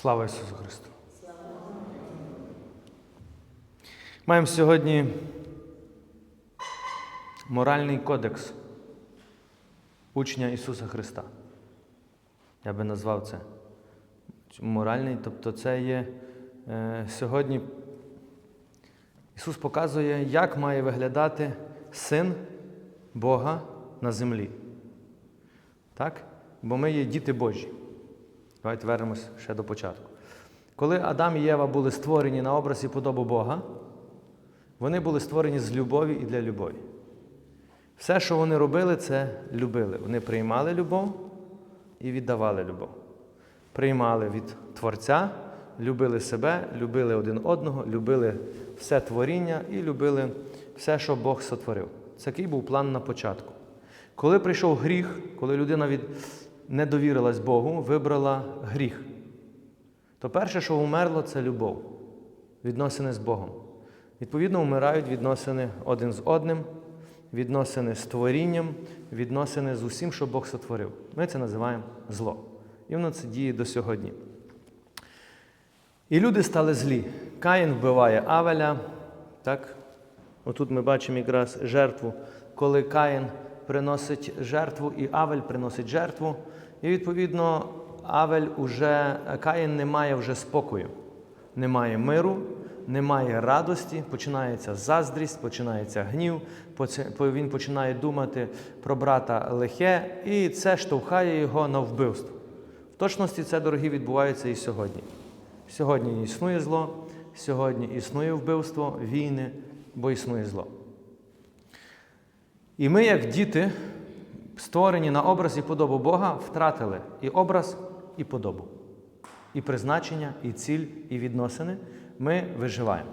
Слава Ісусу Христу! Маємо сьогодні моральний кодекс учня Ісуса Христа. Я би назвав це моральний, тобто це є е, сьогодні. Ісус показує, як має виглядати син Бога на землі. Так? Бо ми є діти Божі. Давайте вернемось ще до початку. Коли Адам і Єва були створені на образ і подобу Бога, вони були створені з любові і для любові. Все, що вони робили, це любили. Вони приймали любов і віддавали любов. Приймали від Творця, любили себе, любили один одного, любили все творіння і любили все, що Бог сотворив. Це Такий був план на початку. Коли прийшов гріх, коли людина від... не довірилась Богу, вибрала гріх, то перше, що умерло, це любов, відносини з Богом. Відповідно, вмирають відносини один з одним, відносини з творінням, відносини з усім, що Бог сотворив. Ми це називаємо зло. І воно це діє до сьогодні. І люди стали злі. Каїн вбиває Авеля. Так? Отут ми бачимо якраз жертву, коли Каїн приносить жертву, і Авель приносить жертву. І відповідно Авель уже, Каїн не має вже спокою, немає миру, немає радості, починається заздрість, починається гнів, він починає думати про брата лихе, і це штовхає його на вбивство. В точності це, дорогі, відбувається і сьогодні. Сьогодні існує зло, сьогодні існує вбивство, війни, бо існує зло. І ми, як діти, створені на образ і подобу Бога, втратили і образ, і подобу, і призначення, і ціль, і відносини. Ми виживаємо.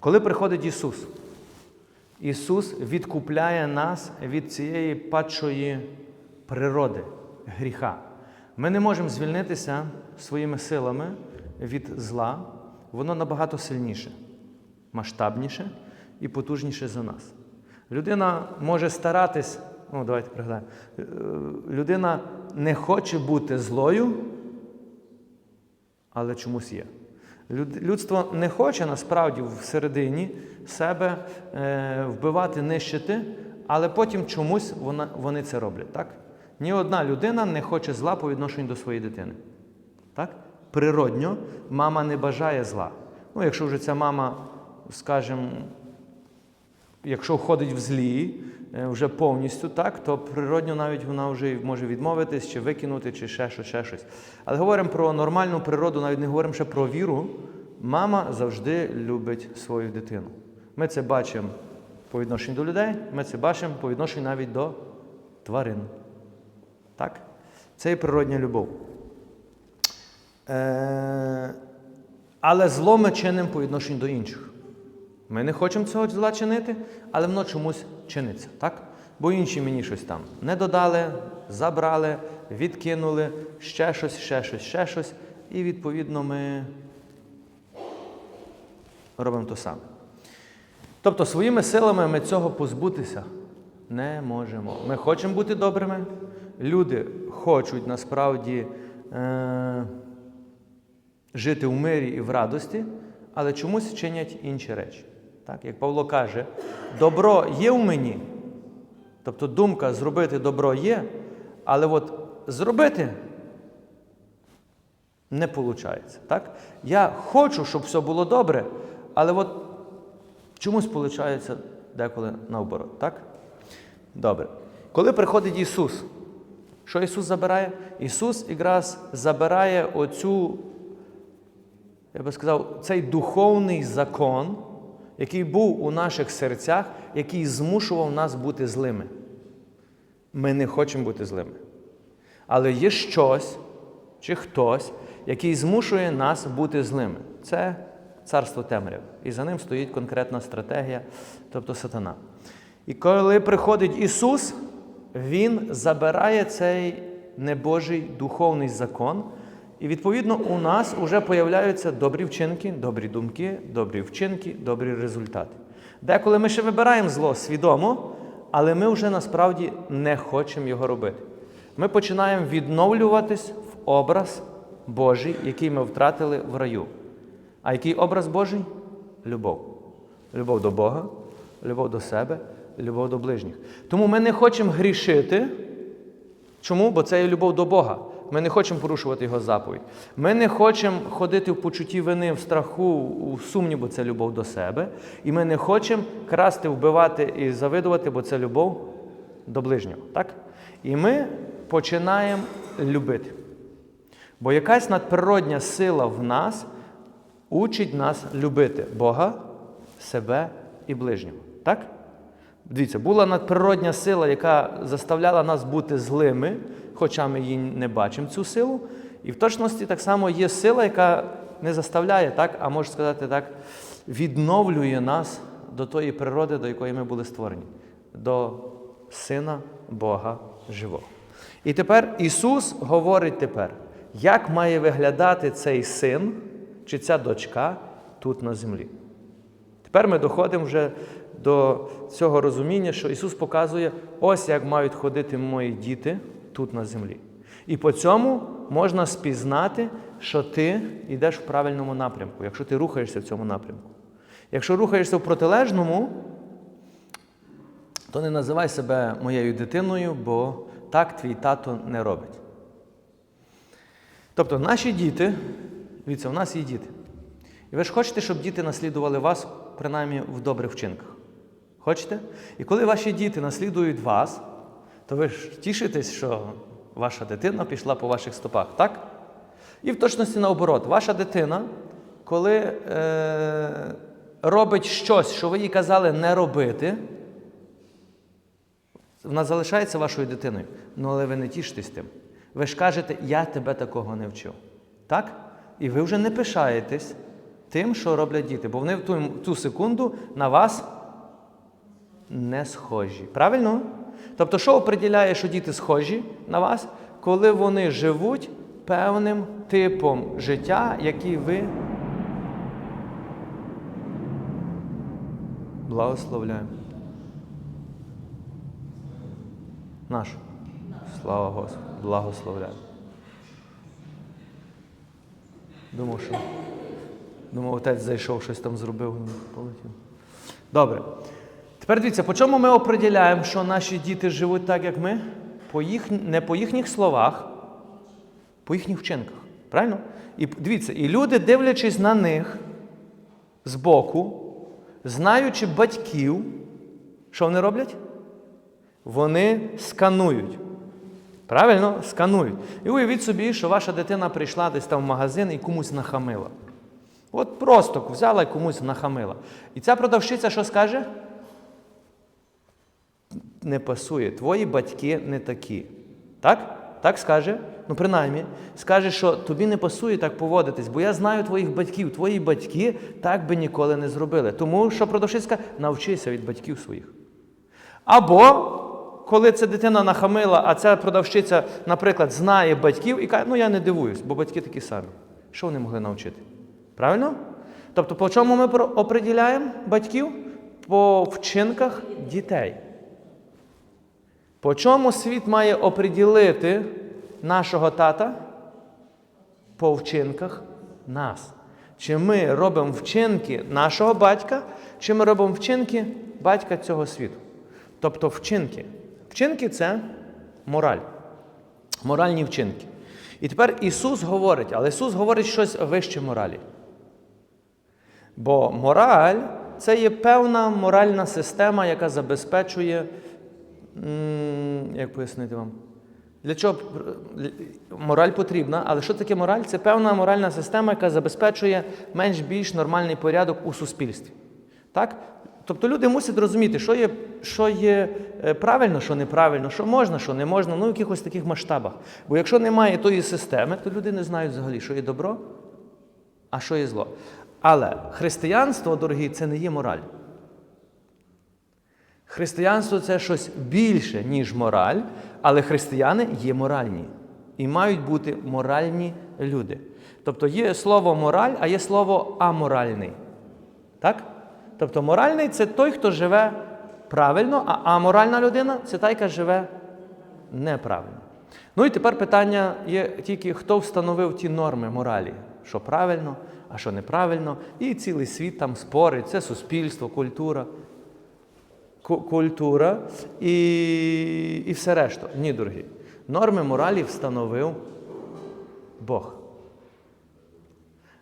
Коли приходить Ісус, Ісус відкупляє нас від цієї падшої природи, гріха. Ми не можемо звільнитися своїми силами від зла, воно набагато сильніше, масштабніше і потужніше за нас. Людина може старатись, ну давайте пригадаємо, людина не хоче бути злою, але чомусь є. Людство не хоче насправді всередині себе е, вбивати, нищити, але потім чомусь вони це роблять. Так? Ні одна людина не хоче зла по відношенню до своєї дитини. Так? Природньо мама не бажає зла. Ну, якщо вже ця мама, скажімо, якщо входить в злі вже повністю, так, то природньо навіть вона вже може відмовитись, чи викинути, чи ще щось, ще щось. Але говоримо про нормальну природу, навіть не говоримо ще про віру. Мама завжди любить свою дитину. Ми це бачимо по відношенню до людей, ми це бачимо по відношенню навіть до тварин. Так? Це і природня любов. Е... Але зло ми чинимо по відношенню до інших. Ми не хочемо цього зла чинити, але воно чомусь чиниться. так? Бо інші мені щось там не додали, забрали, відкинули, ще щось, ще щось, ще щось. І відповідно ми робимо то саме. Тобто своїми силами ми цього позбутися не можемо. Ми хочемо бути добрими. Люди хочуть насправді е- жити в мирі і в радості, але чомусь чинять інші речі. Так, Як Павло каже, добро є в мені, тобто думка зробити добро є, але от зробити не виходить. Так? Я хочу, щоб все було добре, але от чомусь виходить деколи наоборот. Так? Добре. Коли приходить Ісус, що Ісус забирає? Ісус якраз забирає оцю, я би сказав, цей духовний закон який був у наших серцях, який змушував нас бути злими. Ми не хочемо бути злими. Але є щось чи хтось, який змушує нас бути злими. Це царство темряв. І за ним стоїть конкретна стратегія, тобто сатана. І коли приходить Ісус, Він забирає цей небожий духовний закон. І відповідно у нас вже появляються добрі вчинки, добрі думки, добрі вчинки, добрі результати. Деколи ми ще вибираємо зло свідомо, але ми вже насправді не хочемо його робити. Ми починаємо відновлюватись в образ Божий, який ми втратили в раю. А який образ Божий? Любов. Любов до Бога, любов до себе, любов до ближніх. Тому ми не хочемо грішити. Чому? Бо це є любов до Бога. Ми не хочемо порушувати Його заповідь. Ми не хочемо ходити в почутті вини, в страху, у сумні, бо це любов до себе. І ми не хочемо красти, вбивати і завидувати, бо це любов до ближнього. Так? І ми починаємо любити. Бо якась надприродня сила в нас учить нас любити Бога, себе і ближнього. Так? Дивіться, була надприродня сила, яка заставляла нас бути злими, хоча ми її не бачимо, цю силу. І в точності так само є сила, яка не заставляє, так, а можна сказати так, відновлює нас до тої природи, до якої ми були створені, до Сина Бога Живого. І тепер Ісус говорить тепер, як має виглядати цей син чи ця дочка тут на землі. Тепер ми доходимо вже до цього розуміння, що Ісус показує, ось як мають ходити мої діти тут на землі. І по цьому можна спізнати, що ти йдеш в правильному напрямку, якщо ти рухаєшся в цьому напрямку. Якщо рухаєшся в протилежному, то не називай себе моєю дитиною, бо так твій тато не робить. Тобто наші діти, дивіться, у нас є діти. І ви ж хочете, щоб діти наслідували вас, принаймні, в добрих вчинках. Хочете? І коли ваші діти наслідують вас, то ви ж тішитесь, що ваша дитина пішла по ваших стопах, так? І в точності наоборот, ваша дитина, коли е, робить щось, що ви їй казали не робити, вона залишається вашою дитиною. Ну, але ви не тішитесь тим. Ви ж кажете, я тебе такого не вчив. Так? І ви вже не пишаєтесь тим, що роблять діти, бо вони в ту, в ту секунду на вас не схожі. Правильно? Тобто, що определяє, що діти схожі на вас, коли вони живуть певним типом життя, який ви благословляємо. Наш. Слава Господу. Благословляю. Думав, що. Думав, отець зайшов, щось там зробив, полетів. Добре. Тепер дивіться, по чому ми определяємо, що наші діти живуть так, як ми? По їх, не по їхніх словах, по їхніх вчинках. Правильно? І дивіться, і люди, дивлячись на них збоку, знаючи батьків, що вони роблять? Вони сканують. Правильно? Сканують. І уявіть собі, що ваша дитина прийшла десь там в магазин і комусь нахамила. От просто взяла і комусь нахамила. І ця продавщиця що скаже? Не пасує. Твої батьки не такі. Так? Так скаже? Ну, принаймні, скаже, що тобі не пасує так поводитись, бо я знаю твоїх батьків. Твої батьки так би ніколи не зробили. Тому що продавщиця навчися від батьків своїх. Або коли ця дитина нахамила, а ця продавщиця, наприклад, знає батьків і каже, ну я не дивуюсь, бо батьки такі самі. Що вони могли навчити? Правильно? Тобто, по чому ми оприділяємо батьків? По вчинках дітей. По чому світ має оприділити нашого тата? По вчинках нас. Чи ми робимо вчинки нашого батька, чи ми робимо вчинки батька цього світу? Тобто вчинки. Вчинки це мораль. Моральні вчинки. І тепер Ісус говорить, але Ісус говорить щось вище моралі. Бо мораль це є певна моральна система, яка забезпечує, як пояснити вам? Для чого мораль потрібна, але що таке мораль? Це певна моральна система, яка забезпечує менш-більш нормальний порядок у суспільстві. Так? Тобто люди мусять розуміти, що є що є правильно, що неправильно, що можна, що не можна, ну в якихось таких масштабах. Бо якщо немає тої системи, то люди не знають взагалі, що є добро, а що є зло. Але християнство, дорогі, це не є мораль. Християнство це щось більше, ніж мораль, але християни є моральні. І мають бути моральні люди. Тобто є слово мораль, а є слово аморальний. Так? Тобто моральний це той, хто живе правильно, а аморальна людина це та, яка живе неправильно. Ну і тепер питання є тільки, хто встановив ті норми моралі, що правильно, а що неправильно. І цілий світ там спорить, це суспільство, культура. Ку- Культура і, і все решта. Ні, дорогі. Норми моралі встановив Бог.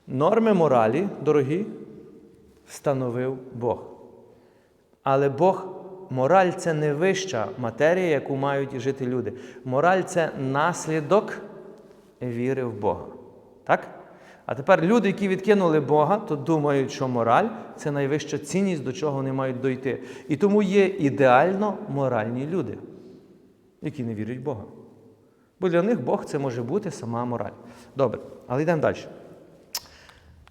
Норми моралі, дорогі, встановив Бог. Але Бог, мораль це не вища матерія, яку мають жити люди. Мораль це наслідок віри в Бога. Так? А тепер люди, які відкинули Бога, то думають, що мораль це найвища цінність, до чого вони мають дойти. І тому є ідеально моральні люди, які не вірять в Бога. Бо для них Бог це може бути сама мораль. Добре, але йдемо далі.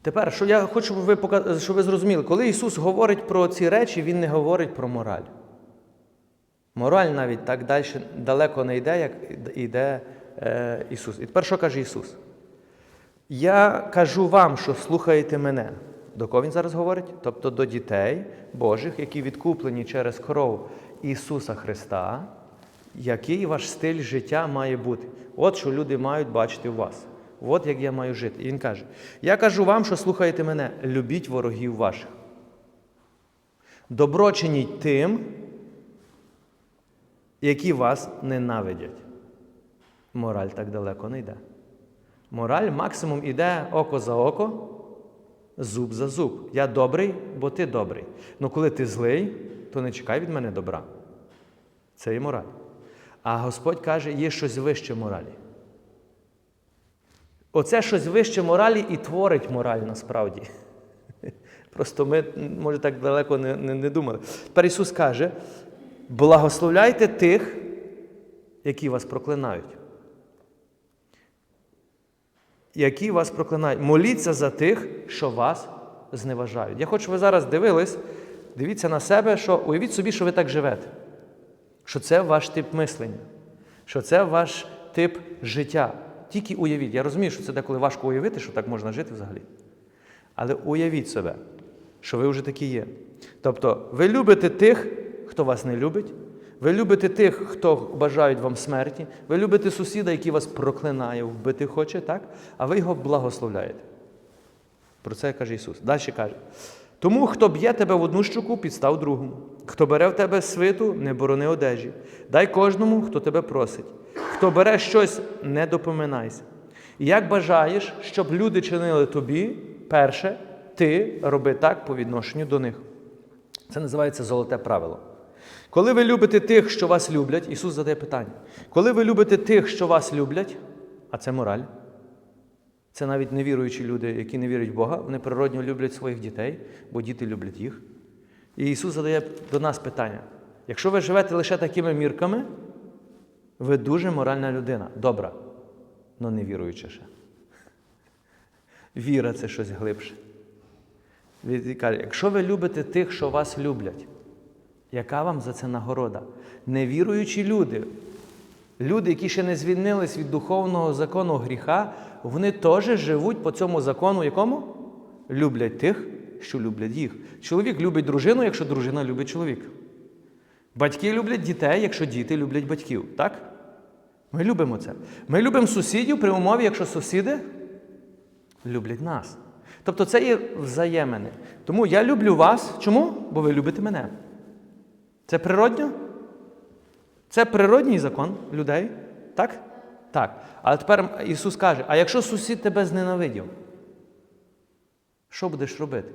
Тепер, що я хочу, щоб ви, пока- щоб ви зрозуміли, коли Ісус говорить про ці речі, Він не говорить про мораль. Мораль навіть так далі далеко не йде, як йде е, Ісус. І тепер що каже Ісус? Я кажу вам, що слухаєте мене. До кого він зараз говорить? Тобто до дітей Божих, які відкуплені через кров Ісуса Христа, який ваш стиль життя має бути. От що люди мають бачити в вас. От як я маю жити. І він каже: Я кажу вам, що слухаєте мене, любіть ворогів ваших. Добро чиніть тим, які вас ненавидять. Мораль так далеко не йде. Мораль максимум іде око за око, зуб за зуб. Я добрий, бо ти добрий. Ну коли ти злий, то не чекай від мене добра. Це і мораль. А Господь каже, є щось вище моралі. Оце щось вище моралі і творить мораль насправді. Просто ми, може, так далеко не, не, не думали. Тепер Ісус каже: благословляйте тих, які вас проклинають. Які вас проклинають. Моліться за тих, що вас зневажають. Я хочу, щоб ви зараз дивились, дивіться на себе, що уявіть собі, що ви так живете. Що це ваш тип мислення, що це ваш тип життя. Тільки уявіть. Я розумію, що це деколи важко уявити, що так можна жити взагалі. Але уявіть себе, що ви вже такі є. Тобто, ви любите тих, хто вас не любить, ви любите тих, хто бажають вам смерті, ви любите сусіда, який вас проклинає, вбити хоче, так? а ви його благословляєте. Про це каже Ісус. Далі каже. Тому, хто б'є тебе в одну щуку, підстав другому. Хто бере в тебе свиту, не борони одежі. Дай кожному, хто тебе просить. Хто бере щось, не допоминайся. І як бажаєш, щоб люди чинили тобі, перше, ти роби так по відношенню до них. Це називається золоте правило. Коли ви любите тих, що вас люблять, Ісус задає питання. Коли ви любите тих, що вас люблять, а це мораль, це навіть невіруючі люди, які не вірять в Бога, вони природньо люблять своїх дітей, бо діти люблять їх. І Ісус задає до нас питання: якщо ви живете лише такими мірками, ви дуже моральна людина, добра, але не віруюча ще. Віра це щось глибше. Якщо ви любите тих, що вас люблять, яка вам за це нагорода? Невіруючі люди, люди, які ще не звільнились від духовного закону гріха, вони теж живуть по цьому закону, якому? Люблять тих, що люблять їх. Чоловік любить дружину, якщо дружина любить чоловіка. Батьки люблять дітей, якщо діти люблять батьків. Так? Ми любимо це. Ми любимо сусідів при умові, якщо сусіди люблять нас. Тобто це є взаємини. Тому я люблю вас. Чому? Бо ви любите мене. Це природньо? Це природній закон людей. Так? Так. Але тепер Ісус каже: а якщо сусід тебе зненавидів, що будеш робити?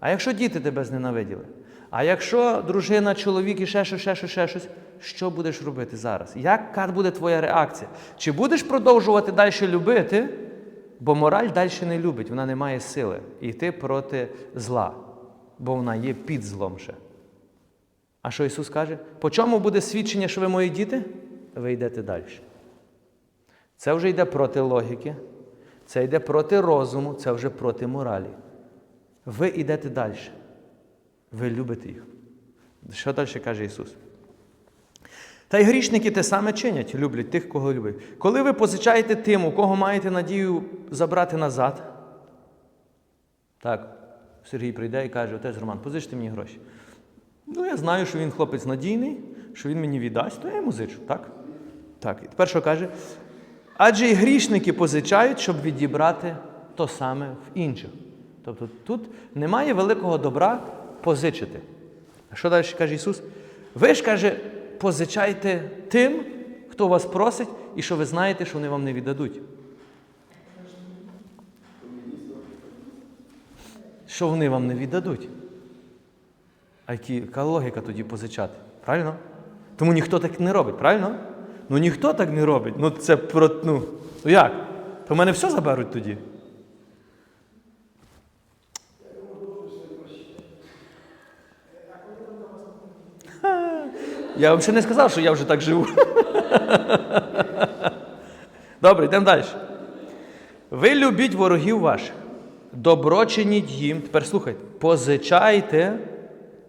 А якщо діти тебе зненавиділи? А якщо дружина, чоловік і ще щось, ще щось, ще щось, що будеш робити зараз? Яка буде твоя реакція? Чи будеш продовжувати далі любити? Бо мораль далі не любить, вона не має сили йти проти зла, бо вона є під злом ще. А що Ісус каже? По чому буде свідчення, що ви мої діти? Ви йдете далі. Це вже йде проти логіки, це йде проти розуму, це вже проти моралі. Ви йдете далі. Ви любите їх. Що далі каже Ісус? Та й грішники те саме чинять, люблять тих, кого люблять. Коли ви позичаєте тим, у кого маєте надію забрати назад, так, Сергій прийде і каже, отець Роман, позичте мені гроші. Ну, я знаю, що він хлопець надійний, що він мені віддасть, то я йому зичу, так? Так, і тепер що каже? Адже і грішники позичають, щоб відібрати то саме в інших. Тобто тут немає великого добра позичити. А що далі каже Ісус? Ви ж каже, позичайте тим, хто вас просить, і що ви знаєте, що вони вам не віддадуть. Що вони вам не віддадуть? А які, яка логіка тоді позичати? Правильно? Тому ніхто так не робить, правильно? Ну ніхто так не робить. Ну це про. Ну, ну як? То мене все заберуть тоді. Я вам ще не сказав, що я вже так живу. Добре, йдемо далі. Ви любіть ворогів ваших, добро чиніть їм. Тепер слухайте, позичайте,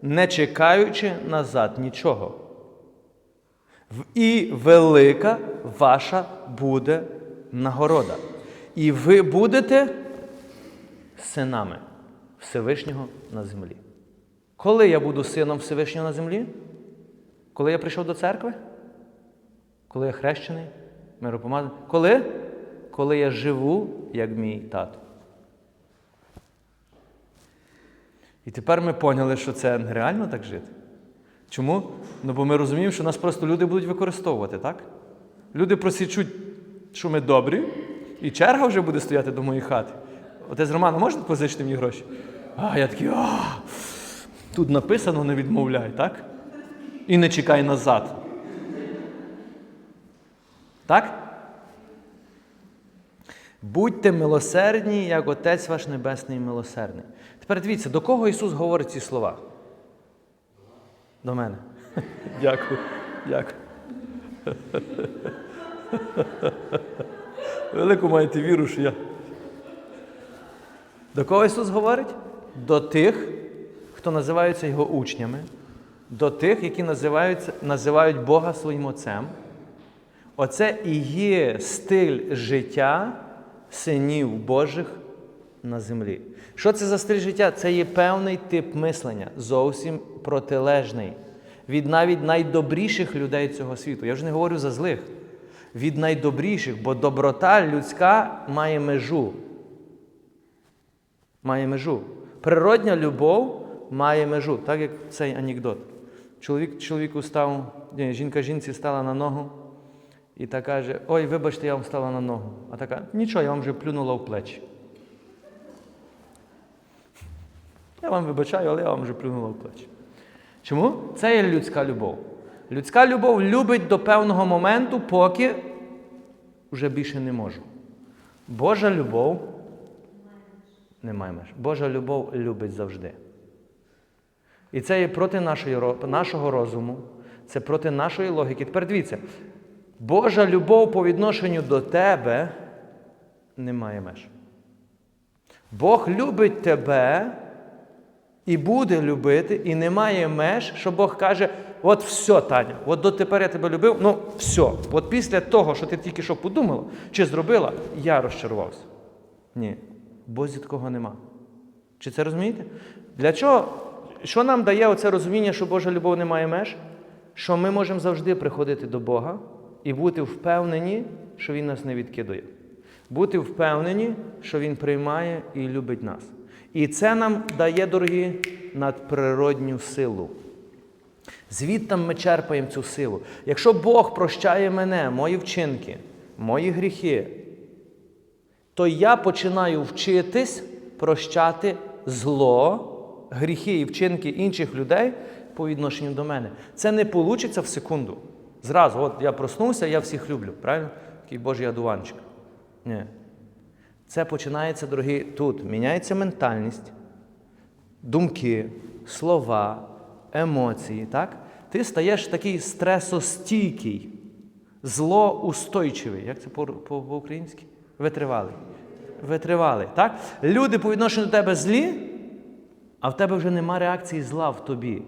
не чекаючи назад нічого. І велика ваша буде нагорода. І ви будете синами Всевишнього на землі. Коли я буду сином Всевишнього на землі? Коли я прийшов до церкви? Коли я хрещений, миропомазаний? Коли? Коли я живу, як мій тато. І тепер ми поняли, що це нереально так жити. Чому? Ну бо ми розуміємо, що нас просто люди будуть використовувати, так? Люди просічуть, що ми добрі, і черга вже буде стояти до моєї хати. Отець Роман, а можете позичити мені гроші? А, я такий, а, тут написано, не відмовляй, так? І не чекай назад. Так? Будьте милосердні, як Отець ваш Небесний милосердний. Тепер дивіться, до кого Ісус говорить ці слова? До мене. Дякую. Дякую. Велику маєте віру, що я. До кого Ісус говорить? До тих, хто називаються Його учнями, до тих, які називаються, називають Бога своїм Отцем. Оце і є стиль життя синів Божих на землі. Що це за стиль життя? Це є певний тип мислення, зовсім протилежний від навіть найдобріших людей цього світу. Я вже не говорю за злих. Від найдобріших, бо доброта людська має межу. Має межу. Природня любов має межу, так як цей анекдот. Чоловік чоловіку став, ні, жінка жінці стала на ногу і та каже: Ой, вибачте, я вам стала на ногу. А така, нічого, я вам вже плюнула в плечі. Я вам вибачаю, але я вам вже плюнула в плечі. Чому? Це є людська любов. Людська любов любить до певного моменту, поки вже більше не можу. Божа любов немає меж. Божа любов любить завжди. І це є проти нашої, нашого розуму, це проти нашої логіки. Тепер дивіться, Божа любов по відношенню до тебе немає меж. Бог любить тебе і буде любити, і немає меж, що Бог каже: от все, Таня, от дотепер я тебе любив, ну все. От після того, що ти тільки що подумала чи зробила, я розчарувався. Ні, Бозі такого нема. Чи це розумієте? Для чого? Що нам дає оце розуміння, що Божа любов не має меж? Що ми можемо завжди приходити до Бога і бути впевнені, що Він нас не відкидує. Бути впевнені, що Він приймає і любить нас. І це нам дає, дорогі, надприродню силу. Звідти ми черпаємо цю силу. Якщо Бог прощає мене, мої вчинки, мої гріхи, то я починаю вчитись прощати зло, гріхи і вчинки інших людей по відношенню до мене. Це не вийде в секунду. Зразу, от я проснувся, я всіх люблю. Правильно? Такий Божий одуванчик. Ні. Це починається, дорогі, тут. Міняється ментальність, думки, слова, емоції. так? Ти стаєш такий стресостійкий, злоустойчивий. Як це по- по- по-українськи? Витривалий. Витривалий. Так? Люди по відношенню до тебе злі, а в тебе вже нема реакції зла в тобі.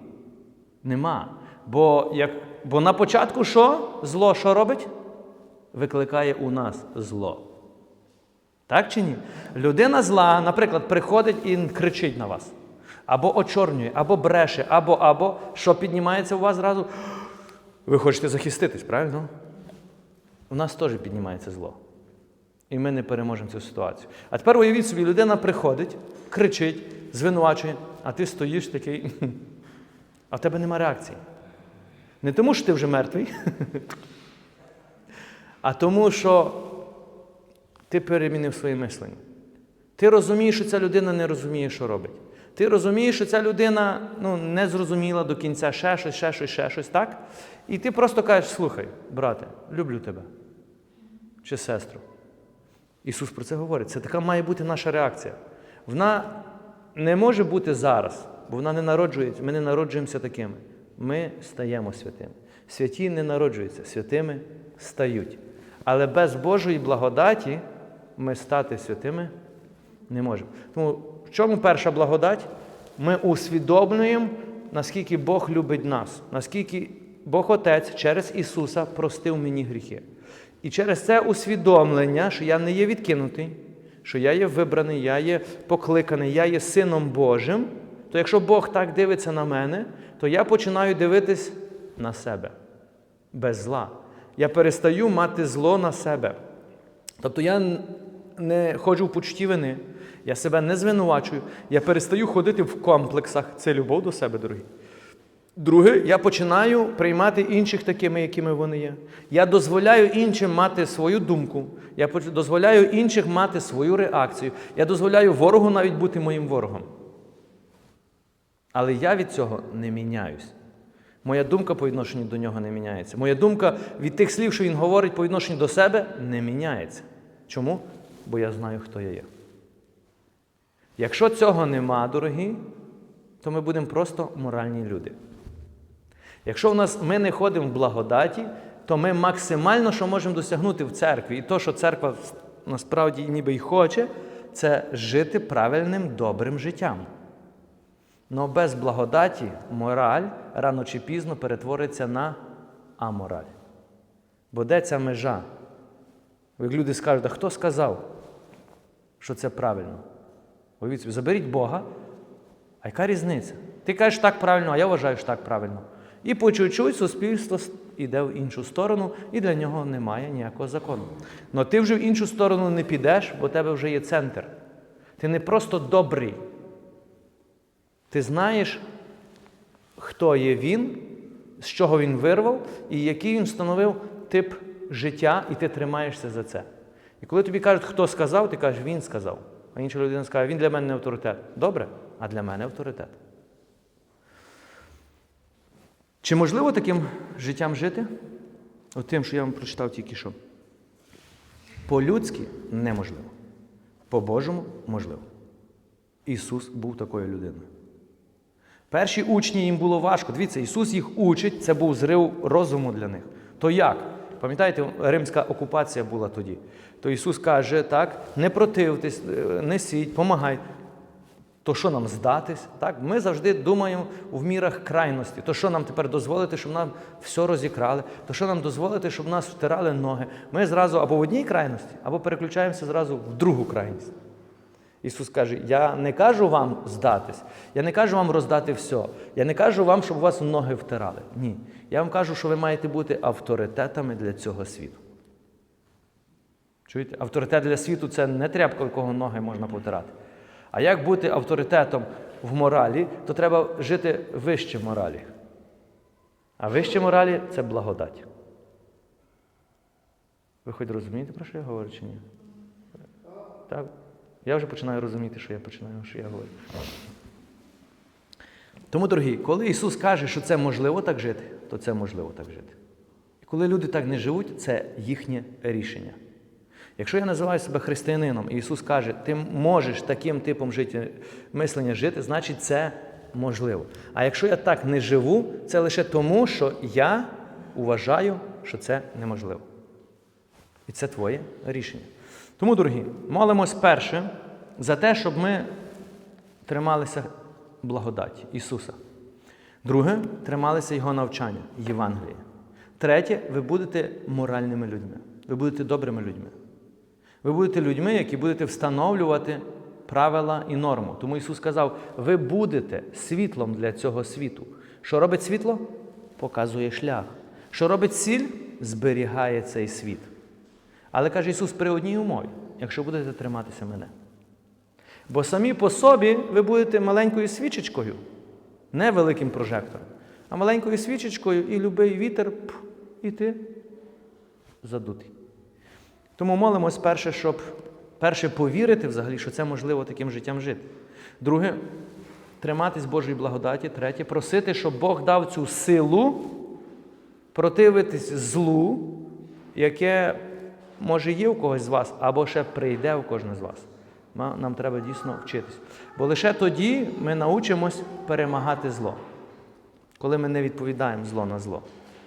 Нема. Бо, як, бо на початку що? Зло що робить? Викликає у нас зло. Так чи ні? Людина зла, наприклад, приходить і кричить на вас. Або очорнює, або бреше, або, або, що піднімається у вас зразу? Ви хочете захиститись, правильно? у нас теж піднімається зло. І ми не переможемо цю ситуацію. А тепер уявіть собі, людина приходить, кричить, звинувачує, а ти стоїш такий, а в тебе нема реакції. Не тому, що ти вже мертвий, а тому, що ти перемінив своє мислення. Ти розумієш, що ця людина не розуміє, що робить. Ти розумієш, що ця людина ну, не зрозуміла до кінця ще щось, ще щось, ще щось, так? І ти просто кажеш: слухай, брате, люблю тебе. Чи сестру. Ісус про це говорить. Це така має бути наша реакція. Вона не може бути зараз, бо вона не народжується. Ми не народжуємося такими. Ми стаємо святими. Святі не народжуються, святими стають. Але без Божої благодаті ми стати святими не можемо. Тому в чому перша благодать? Ми усвідомлюємо, наскільки Бог любить нас, наскільки Бог Отець через Ісуса простив мені гріхи. І через це усвідомлення, що я не є відкинутий, що я є вибраний, я є покликаний, я є Сином Божим, то якщо Бог так дивиться на мене, то я починаю дивитись на себе без зла. Я перестаю мати зло на себе. Тобто я не ходжу в почутті вини, я себе не звинувачую, я перестаю ходити в комплексах. Це любов до себе, дорогі. Друге, я починаю приймати інших такими, якими вони є. Я дозволяю іншим мати свою думку, я дозволяю інших мати свою реакцію. Я дозволяю ворогу навіть бути моїм ворогом. Але я від цього не міняюсь. Моя думка по відношенню до нього не міняється. Моя думка від тих слів, що він говорить по відношенню до себе, не міняється. Чому? Бо я знаю, хто я є. Якщо цього нема, дорогі, то ми будемо просто моральні люди. Якщо в нас ми не ходимо в благодаті, то ми максимально, що можемо досягнути в церкві, і то, що церква насправді ніби й хоче, це жити правильним, добрим життям. Но без благодаті мораль рано чи пізно перетвориться на амораль. Бо де ця межа? Як люди скажуть, а хто сказав, що це правильно? Уявіть заберіть Бога, а яка різниця? Ти кажеш так правильно, а я вважаю, що так правильно. І по чуть-чуть суспільство йде в іншу сторону, і для нього немає ніякого закону. Але ти вже в іншу сторону не підеш, бо в тебе вже є центр. Ти не просто добрий. Ти знаєш, хто є він, з чого він вирвав, і який він встановив тип життя, і ти тримаєшся за це. І коли тобі кажуть, хто сказав, ти кажеш, він сказав. А інша людина скаже, він для мене не авторитет. Добре, а для мене авторитет. Чи можливо таким життям жити? От тим, що я вам прочитав тільки що. По-людськи неможливо. По-божому можливо. Ісус був такою людиною. Перші учні їм було важко. Дивіться, Ісус їх учить, це був зрив розуму для них. То як? Пам'ятаєте, римська окупація була тоді. То Ісус каже, так, не противтесь, е, несіть, помагайте. То що нам здатись? Так? Ми завжди думаємо в мірах крайності. То що нам тепер дозволити, щоб нам все розікрали? То що нам дозволити, щоб нас втирали ноги? Ми зразу або в одній крайності, або переключаємося зразу в другу крайність. Ісус каже: Я не кажу вам здатись, я не кажу вам роздати все. Я не кажу вам, щоб у вас ноги втирали. Ні. Я вам кажу, що ви маєте бути авторитетами для цього світу. Чуєте? Авторитет для світу це не тряпка, якого ноги можна потирати. А як бути авторитетом в моралі, то треба жити вище моралі. А вище моралі це благодать. Ви хоч розумієте, про що я говорю чи ні? Так? Я вже починаю розуміти, що я починаю, що я говорю. Тому, дорогі, коли Ісус каже, що це можливо так жити, то це можливо так жити. І коли люди так не живуть, це їхнє рішення. Якщо я називаю себе християнином, і Ісус каже, ти можеш таким типом життя, мислення жити, значить це можливо. А якщо я так не живу, це лише тому, що я вважаю, що це неможливо. І це твоє рішення. Тому, дорогі, молимось перше за те, щоб ми трималися благодаті Ісуса. Друге, трималися Його навчання, Євангелія. Третє, ви будете моральними людьми. Ви будете добрими людьми. Ви будете людьми, які будете встановлювати правила і норму. Тому Ісус сказав: ви будете світлом для цього світу. Що робить світло? Показує шлях. Що робить сіль? Зберігає цей світ. Але каже Ісус при одній умові, якщо будете триматися мене. Бо самі по собі ви будете маленькою свічечкою, не великим прожектором, а маленькою свічечкою і любий вітер, пф, і ти задутий. Тому молимось перше, щоб перше повірити взагалі, що це можливо таким життям жити. Друге, триматись Божої благодаті. Третє, просити, щоб Бог дав цю силу противитись злу, яке може є у когось з вас, або ще прийде у кожного з вас. Нам треба дійсно вчитись. Бо лише тоді ми научимось перемагати зло, коли ми не відповідаємо зло на зло.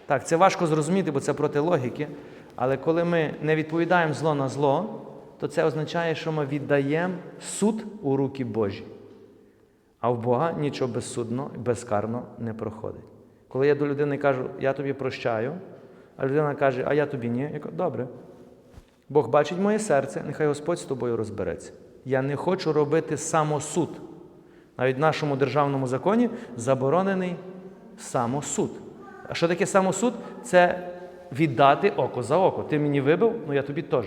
Так, це важко зрозуміти, бо це проти логіки. Але коли ми не відповідаємо зло на зло, то це означає, що ми віддаємо суд у руки Божі. А в Бога нічого безсудно і безкарно не проходить. Коли я до людини кажу, я тобі прощаю, а людина каже, а я тобі ні, я кажу, добре. Бог бачить моє серце, нехай Господь з тобою розбереться. Я не хочу робити самосуд. Навіть в нашому державному законі заборонений самосуд. А що таке самосуд? Це віддати око за око. Ти мені вибив, ну я тобі теж.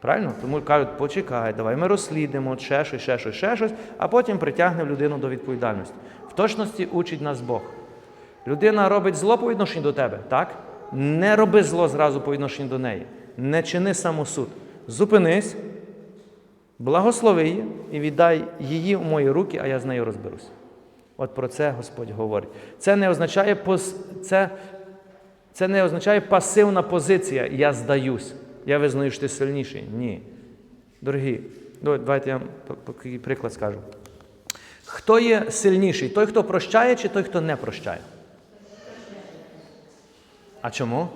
Правильно? Тому кажуть, почекай, давай ми розслідимо ще щось, ще щось, ще щось, а потім притягнемо людину до відповідальності. В точності учить нас Бог. Людина робить зло по відношенню до тебе, так? Не роби зло зразу по відношенню до неї. Не чини самосуд. Зупинись, благослови її і віддай її в мої руки, а я з нею розберусь. От про це Господь говорить. Це не означає це, це не означає пасивна позиція. Я здаюсь. Я визнаю, що ти сильніший. Ні. Дорогі, давайте я вам приклад скажу. Хто є сильніший? Той, хто прощає, чи той, хто не прощає? А чому?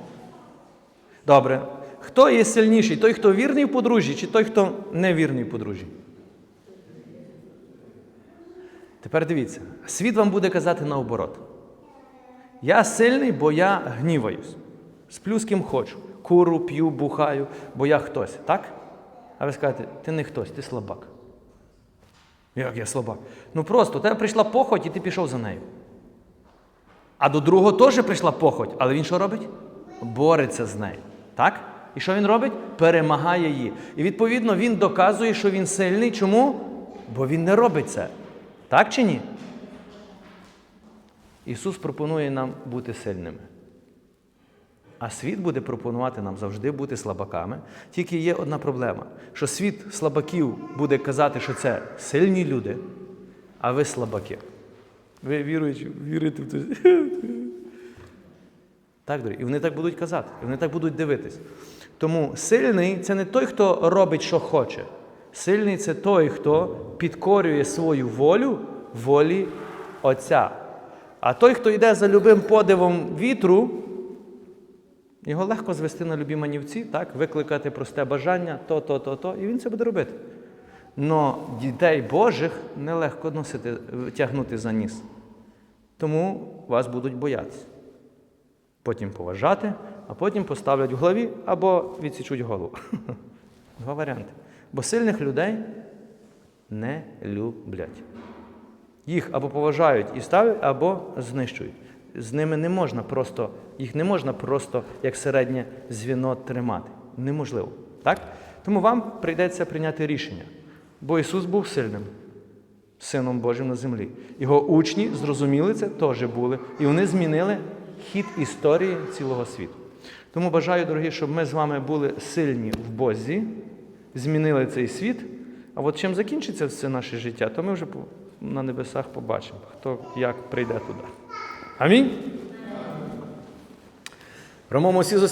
Добре. Хто є сильніший? Той, хто вірний в подружжі, чи той, хто не вірний в подружжі? Тепер дивіться, світ вам буде казати наоборот. Я сильний, бо я гніваюсь. Сплю з ким хочу. Куру, п'ю, бухаю, бо я хтось. Так? А ви скажете, ти не хтось, ти слабак. Як я слабак? Ну просто, у тебе прийшла похоть, і ти пішов за нею. А до другого теж прийшла похоть, але він що робить? Бореться з нею. Так? І що він робить? Перемагає її. І відповідно він доказує, що він сильний. Чому? Бо він не робить це. Так чи ні? Ісус пропонує нам бути сильними. А світ буде пропонувати нам завжди бути слабаками. Тільки є одна проблема: що світ слабаків буде казати, що це сильні люди, а ви слабаки. Ви віруючи, вірите в те. Так, дорогі. І вони так будуть казати, і вони так будуть дивитись. Тому сильний це не той, хто робить, що хоче. Сильний це той, хто підкорює свою волю волі Отця. А той, хто йде за любим подивом вітру, його легко звести на любі манівці, так, викликати просте бажання, то, то, то, то, і він це буде робити. Но дітей Божих нелегко носити, тягнути за ніс. Тому вас будуть боятися. Потім поважати, а потім поставлять в голові або відсічуть голову. Два варіанти. Бо сильних людей не люблять. Їх або поважають і ставлять, або знищують. З ними не можна просто, їх не можна просто як середнє звіно тримати. Неможливо. Так? Тому вам прийдеться прийняти рішення. Бо Ісус був сильним, Сином Божим на землі. Його учні зрозуміли це, теж були, і вони змінили хід історії цілого світу. Тому бажаю, дорогі, щоб ми з вами були сильні в Бозі, змінили цей світ. А от чим закінчиться все наше життя, то ми вже на небесах побачимо, хто як прийде туди. Амінь. Ромомо всі з усім.